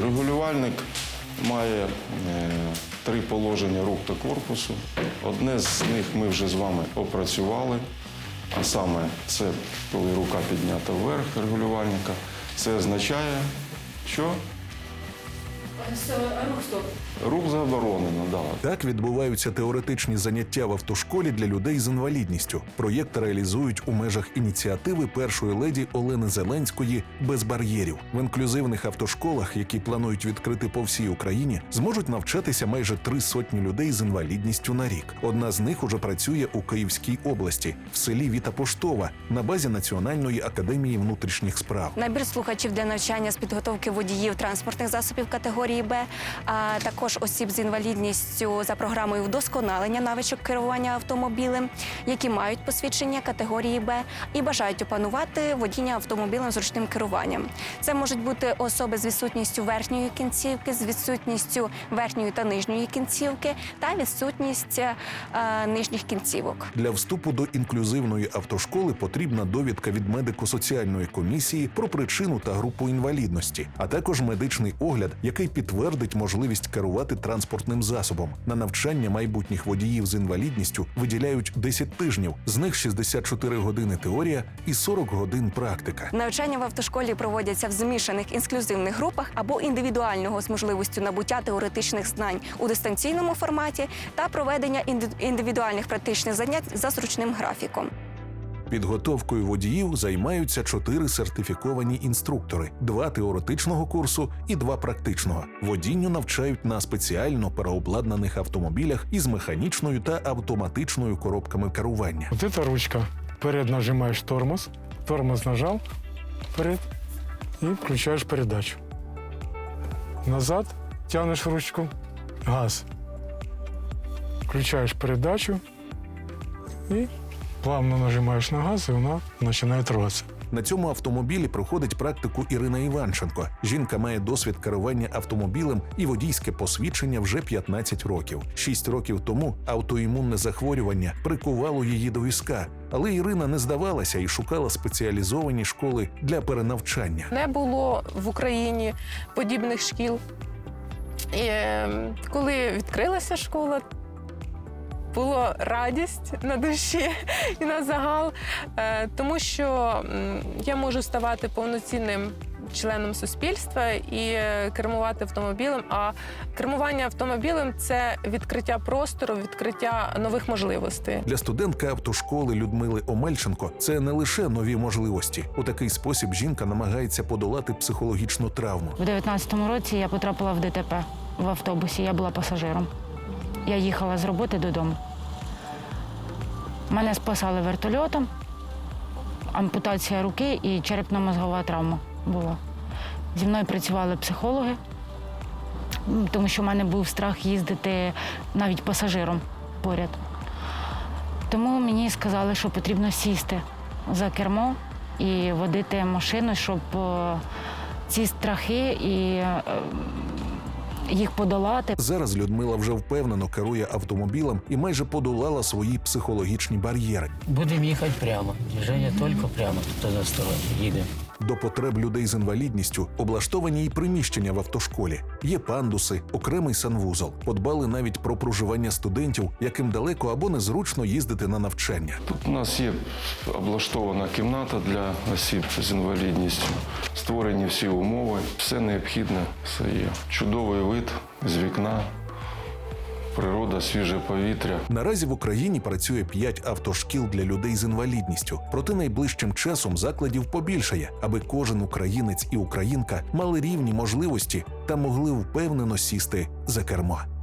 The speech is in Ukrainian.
Регулювальник має е, три положення рук та корпусу. Одне з них ми вже з вами опрацювали, а саме це коли рука піднята вверх регулювальника. Це означає, що Рух стоп. рух заборонено. Да. Так відбуваються теоретичні заняття в автошколі для людей з інвалідністю. Проєкт реалізують у межах ініціативи першої леді Олени Зеленської без бар'єрів. В інклюзивних автошколах, які планують відкрити по всій Україні, зможуть навчатися майже три сотні людей з інвалідністю на рік. Одна з них уже працює у Київській області, в селі Віта Поштова на базі Національної академії внутрішніх справ. Набір слухачів для навчання з підготовки водіїв транспортних засобів категорії Б, а також осіб з інвалідністю за програмою вдосконалення навичок керування автомобілем, які мають посвідчення категорії Б і бажають опанувати водіння автомобілем з ручним керуванням. Це можуть бути особи з відсутністю верхньої кінцівки, з відсутністю верхньої та нижньої кінцівки та відсутність е, нижніх кінцівок. Для вступу до інклюзивної автошколи потрібна довідка від медико-соціальної комісії про причину та групу інвалідності, а також медичний огляд, який підтвердить можливість керувати транспортним засобом. На навчання майбутніх водіїв з інвалідністю виділяють 10 тижнів, з них 64 години теорія і 40 годин практика. Навчання в автошколі проводяться в змішаних інклюзивних групах або індивідуального з можливістю набуття теоретичних знань у дистанційному форматі та проведення індивідуальних практичних занять за зручним графіком. Підготовкою водіїв займаються чотири сертифіковані інструктори: два теоретичного курсу і два практичного. Водінню навчають на спеціально переобладнаних автомобілях із механічною та автоматичною коробками керування. Вот эта ручка. Вперед нажимаешь тормоз, тормоз нажал, вперед и включаешь передачу. Назад тянешь ручку, газ. Включаешь передачу и плавно нажимаешь на газ, и она начинает рваться. На цьому автомобілі проходить практику Ірина Іванченко. Жінка має досвід керування автомобілем і водійське посвідчення вже 15 років. Шість років тому автоімунне захворювання прикувало її до візка. Але Ірина не здавалася і шукала спеціалізовані школи для перенавчання. Не було в Україні подібних шкіл. І е, коли відкрилася школа, була радість на душі і на загал, е, тому що я можу ставати повноцінним членом суспільства і е, кермувати автомобілем. А кермування автомобілем це відкриття простору, відкриття нових можливостей. Для студентки автошколи Людмили Омельченко це не лише нові можливості. У такий спосіб жінка намагається подолати психологічну травму. У 19-му році я потрапила в ДТП в автобусі. Я була пасажиром. Я їхала з роботи додому. Мене спасали вертольотом, ампутація руки і черепно-мозгова травма була. Зі мною працювали психологи, тому що в мене був страх їздити навіть пасажиром поряд. Тому мені сказали, що потрібно сісти за кермо і водити машину, щоб е, ці страхи і е, їх подолати. Зараз Людмила вже впевнено керує автомобілем і майже подолала свої психологічні бар'єри. Будемо їхати прямо. Движення тільки прямо, туди сторону. Їдемо. До потреб людей з інвалідністю облаштовані і приміщення в автошколі. Є пандуси, окремий санвузол. Подбали навіть про проживання студентів, яким далеко або незручно їздити на навчання. Тут у нас є облаштована кімната для осіб з інвалідністю. Створені всі умови, все необхідне, все є. Чудовий вид з вікна, природа, свіже повітря. Наразі в Україні працює 5 автошкіл для людей з інвалідністю. Проте найближчим часом закладів побільшає, аби кожен українець і українка мали рівні можливості та могли впевнено сісти за кермо.